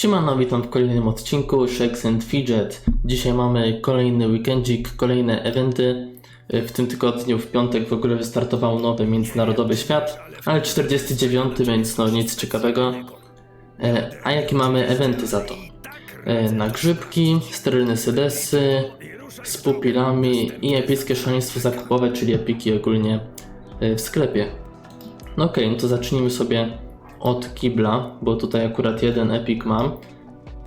Siemano, witam w kolejnym odcinku Shakes and Fidget. Dzisiaj mamy kolejny weekendzik, kolejne eventy. W tym tygodniu, w piątek w ogóle wystartował nowy Międzynarodowy Świat, ale 49, więc no nic ciekawego. E, A jakie mamy eventy za to? E, Na grzybki, sterylne sedesy, z pupilami i epickie szaleństwo zakupowe, czyli epiki ogólnie e, w sklepie. No okej, no to zacznijmy sobie od kibla, bo tutaj akurat jeden epik mam.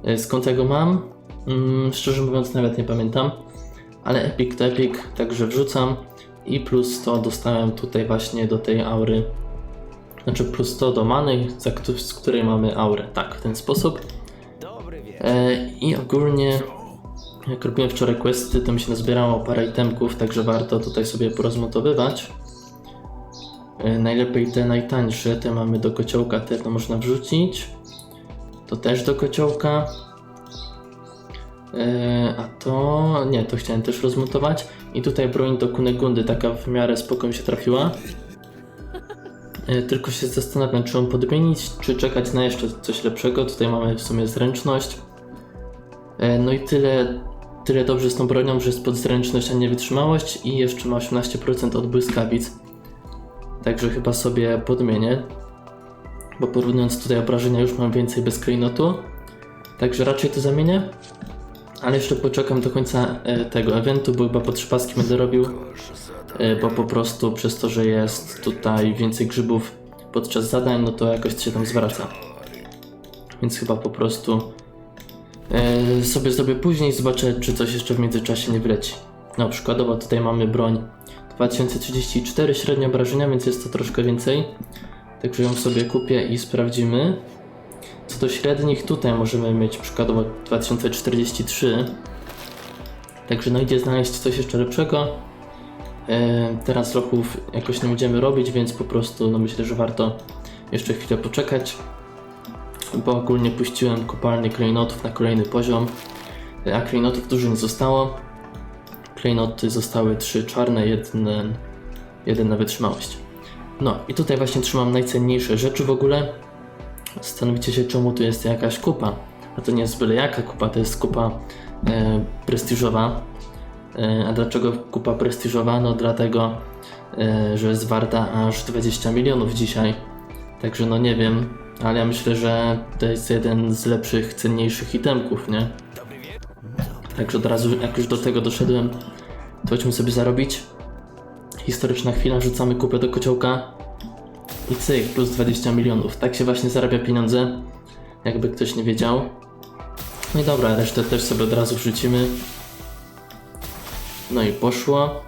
E, Skąd ja go mam? Mm, szczerze mówiąc nawet nie pamiętam, ale epik to epik, także wrzucam i plus 100 dostałem tutaj właśnie do tej aury. Znaczy plus 100 do many, z której mamy aurę. Tak, w ten sposób. E, I ogólnie jak robiłem wczoraj questy, to mi się nazbierało parę itemków, także warto tutaj sobie porozmontowywać. E, Najlepiej te najtańsze, te mamy do kociołka, te to można wrzucić. To też do kociołka. E, a to nie, to chciałem też rozmontować. I tutaj broń do Kunegundy, taka w miarę spoko mi się trafiła. E, Tylko się zastanawiam, czy ją podmienić, czy czekać na jeszcze coś lepszego. Tutaj mamy w sumie zręczność. No i tyle, tyle dobrze z tą bronią, że jest pod zręczność, a nie wytrzymałość i jeszcze ma 18% od błyskawic. Także chyba sobie podmienię. Bo porównując tutaj obrażenia już mam więcej bez klejnotu. Także raczej to zamienię. Ale jeszcze poczekam do końca e, tego eventu, bo chyba po trzy paski będę robił. E, bo po prostu przez to, że jest tutaj więcej grzybów podczas zadań, no to jakoś się tam zwraca. Więc chyba po prostu e, sobie zrobię później, zobaczę czy coś jeszcze w międzyczasie nie wleci. No przykładowo tutaj mamy broń 2034 średnie obrażenia, więc jest to troszkę więcej. Także ją sobie kupię i sprawdzimy. Co do średnich, tutaj możemy mieć przykładowo 2043. Także no idzie znaleźć coś jeszcze lepszego. E, teraz lochów jakoś nie będziemy robić, więc po prostu no myślę, że warto jeszcze chwilę poczekać. Bo ogólnie puściłem kopalnię klejnotów na kolejny poziom. E, A klejnotów dużo nie zostało. Klejnoty zostały trzy czarne, jeden, jeden na wytrzymałość. No i tutaj właśnie trzymam najcenniejsze rzeczy w ogóle. Zastanowicie się czemu tu jest jakaś kupa. A to nie jest byle jaka kupa, to jest kupa e, prestiżowa. E, a dlaczego kupa prestiżowa? No dlatego, e, że jest warta aż 20 milionów dzisiaj. Także no nie wiem, ale ja myślę, że to jest jeden z lepszych, cenniejszych itemków, nie? Także od razu, jak już do tego doszedłem, chodźmy sobie zarobić. Historyczna chwila, rzucamy kupę do kociołka i cyk, plus 20 milionów. Tak się właśnie zarabia pieniądze, jakby ktoś nie wiedział. No i dobra, resztę też sobie od razu wrzucimy. No i poszło.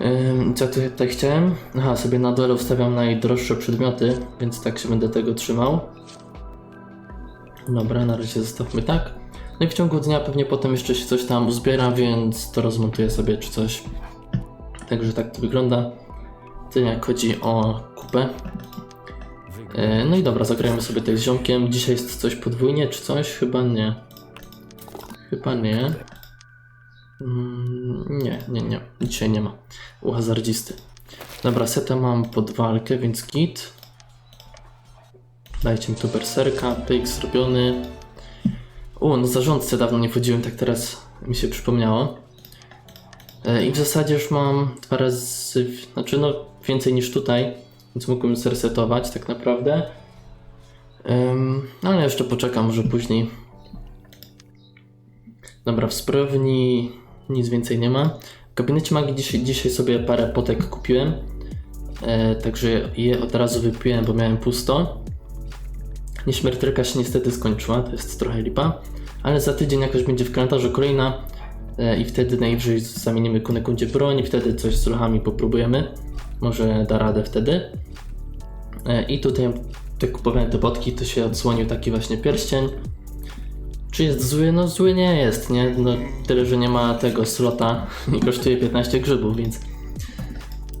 Ym, co tu tutaj chciałem? Aha, sobie na dole ustawiam najdroższe przedmioty, więc tak się będę tego trzymał. Dobra, na razie zostawmy tak. No i w ciągu dnia pewnie potem jeszcze się coś tam uzbiera, więc to rozmontuję sobie czy coś. Także tak to wygląda. Tyle jak chodzi o kupę. E, No i dobra, zagrajmy sobie tak z ziomkiem. Dzisiaj jest coś podwójnie czy coś? Chyba nie. Chyba nie. Mm, Nie, nie, nie. Dzisiaj nie ma. U hazardzisty. Dobra, setę mam pod walkę, więc git. Dajcie mi tu berserka, pyk zrobiony. U, no zarządcę dawno nie wchodziłem, tak teraz mi się przypomniało. E, I w zasadzie już mam dwa razy, znaczy no więcej niż tutaj, więc mógłbym zresetować tak naprawdę. Ym, ale jeszcze poczekam, może później. Dobra, w zbrojowni nic więcej nie ma. W gabinecie magii dzisiaj, dzisiaj sobie parę potek kupiłem. E, także je od razu wypiłem, bo miałem pusto. Nieśmiertelka się niestety skończyła, to jest trochę lipa. Ale za tydzień jakoś będzie w kalendarzu kolejna e, i wtedy najwyżej zamienimy kunekundzie broń wtedy coś z ruchami popróbujemy. Może da radę wtedy. E, I tutaj jak kupowałem te botki, to się odsłonił taki właśnie pierścień. Czy jest zły? No zły nie jest, nie? No, tyle, że nie ma tego slota i kosztuje 15 grzybów, więc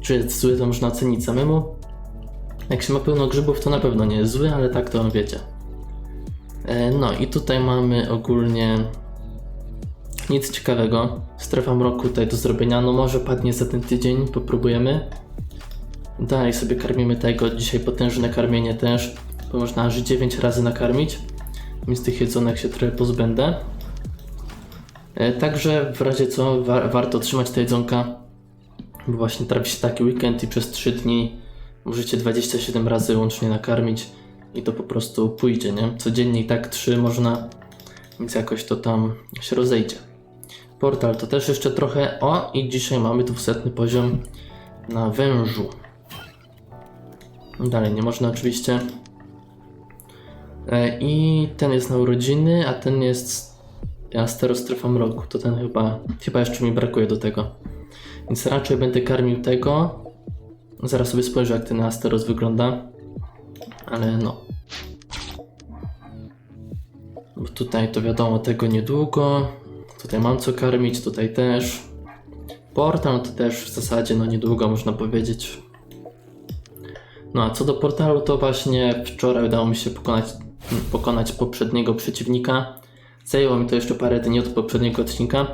czy jest zły, to można ocenić samemu. Jak się ma pełno grzybów, to na pewno nie jest zły, ale tak to wiecie. E, No i tutaj mamy ogólnie nic ciekawego. Strefa mroku tutaj do zrobienia. No może padnie za ten tydzień, popróbujemy. Dalej sobie karmimy tego. Dzisiaj potężne karmienie też, bo można aż 9 razy nakarmić. Więc tych jedzonek się trochę pozbędę. E, Także w razie co wa- warto trzymać te jedzonka, bo właśnie trafi się taki weekend i przez 3 dni możecie 27 razy łącznie nakarmić i to po prostu pójdzie, nie? Codziennie i tak 3 można, więc jakoś to tam się rozejdzie. Portal to też jeszcze trochę. O, i dzisiaj mamy 200 poziom na wężu. Dalej nie można oczywiście. E, I ten jest na urodziny, a ten jest asterostrefa mroku. To ten chyba, chyba jeszcze mi brakuje do tego. Więc raczej będę karmił tego. Zaraz sobie spojrzę jak ten asteros wygląda. Ale no. Bo tutaj to wiadomo tego niedługo. Tutaj mam co karmić, tutaj też. Portal to też w zasadzie no niedługo można powiedzieć. No a co do portalu, to właśnie wczoraj udało mi się pokonać, pokonać poprzedniego przeciwnika. Zajęło mi to jeszcze parę dni od poprzedniego odcinka.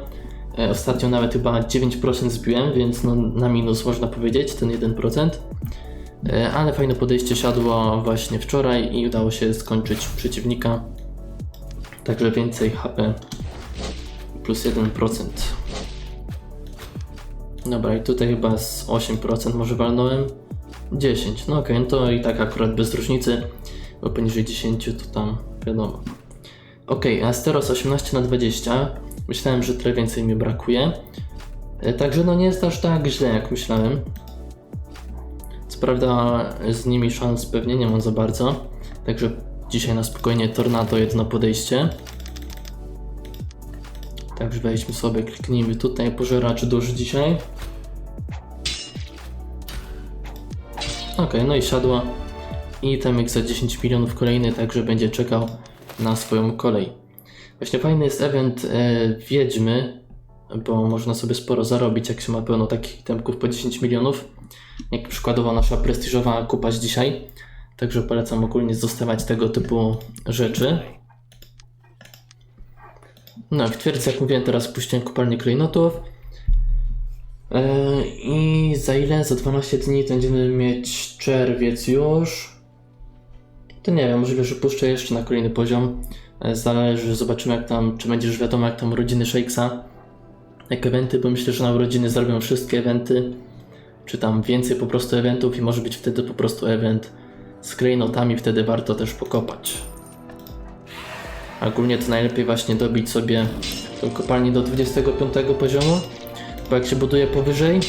E, Ostatnio nawet chyba 9% zbiłem, więc no na minus można powiedzieć, ten 1%. E, Ale fajne podejście siadło właśnie wczoraj i udało się skończyć przeciwnika. Także więcej HP plus 1%. Dobra, i tutaj chyba z 8% może walnąłem. 10, no okej, no to i tak akurat bez różnicy, bo poniżej 10 to tam wiadomo. A Asteros 18 na 20. Myślałem, że trochę więcej mi brakuje. E, Także no nie jest aż tak źle jak myślałem. Prawda z nimi szans pewnie nie mam za bardzo. Także dzisiaj na spokojnie Tornado jedno podejście. Także wejdźmy sobie, kliknijmy tutaj pożeracz dusz dzisiaj. Okej, no i siadła. I temik za 10 milionów kolejny, także będzie czekał na swoją kolej. Właśnie fajny jest event e, Wiedźmy, bo można sobie sporo zarobić, jak się ma pełno takich temków po 10 milionów. Jak przykładowo nasza prestiżowa kupa z dzisiaj. Także polecam ogólnie zostawiać tego typu rzeczy. No, w twierdzy, jak mówiłem, teraz puściłem kopalnię klejnotów. Yy, I za ile? Za 12 dni będziemy mieć czerwiec już. To nie wiem, możliwe, że puszczę jeszcze na kolejny poziom. Yy, Zależy, zobaczymy jak tam, czy będzie już wiadomo jak tam urodziny Shakesa. Jak eventy, bo myślę, że na urodziny zrobią wszystkie eventy. Czy tam więcej po prostu eventów i może być wtedy po prostu event z klejnotami, wtedy warto też pokopać. Ogólnie to najlepiej właśnie dobić sobie tą kopalnię do 25 poziomu, bo jak się buduje powyżej,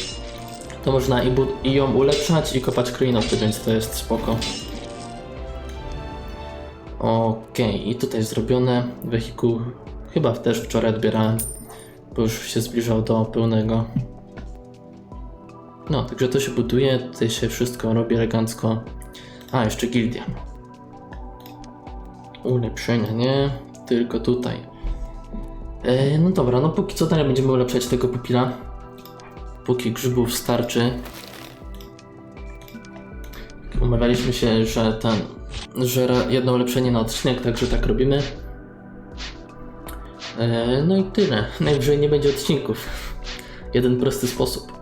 to można i, i ją ulepszać i kopać klejnoty, więc to jest spoko. Okej, i tutaj zrobione. Wehikuł chyba też wczoraj odbierałem, bo już się zbliżał do pełnego. No, także to się buduje, tutaj się wszystko robi elegancko. A, jeszcze gildia. Ulepszenia, nie? Tylko tutaj. E, no dobra, no póki co dalej będziemy ulepszać tego pupila. Póki grzybów starczy. Umawialiśmy się, że ten, że jedno ulepszenie na odcinek, także tak robimy. E, no i tyle. Najwyżej nie będzie odcinków. Jeden prosty sposób.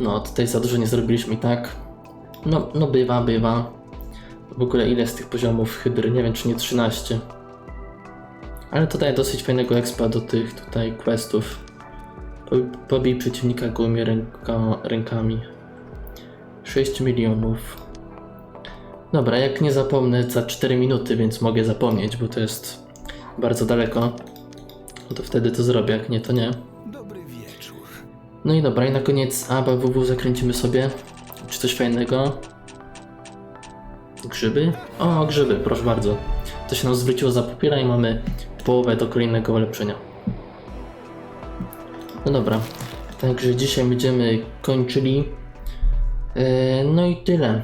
No, tutaj za dużo nie zrobiliśmy tak. No, no bywa, bywa. W ogóle ile z tych poziomów hydry? Nie wiem, czy nie 13. Ale to daje dosyć fajnego expa do tych tutaj questów. Po- Pobij przeciwnika gołymi ręka, rękami. 6 milionów. Dobra, jak nie zapomnę za 4 minuty, więc mogę zapomnieć, bo to jest bardzo daleko. No to wtedy to zrobię, jak nie, to nie. Dobry wieczór. No i dobra, i na koniec ABWW zakręcimy sobie. Czy coś fajnego? Grzyby? O, grzyby, proszę bardzo. To się nam zwróciło za pupila i mamy połowę do kolejnego ulepszenia. No dobra, także dzisiaj będziemy kończyli. Yy, no i tyle.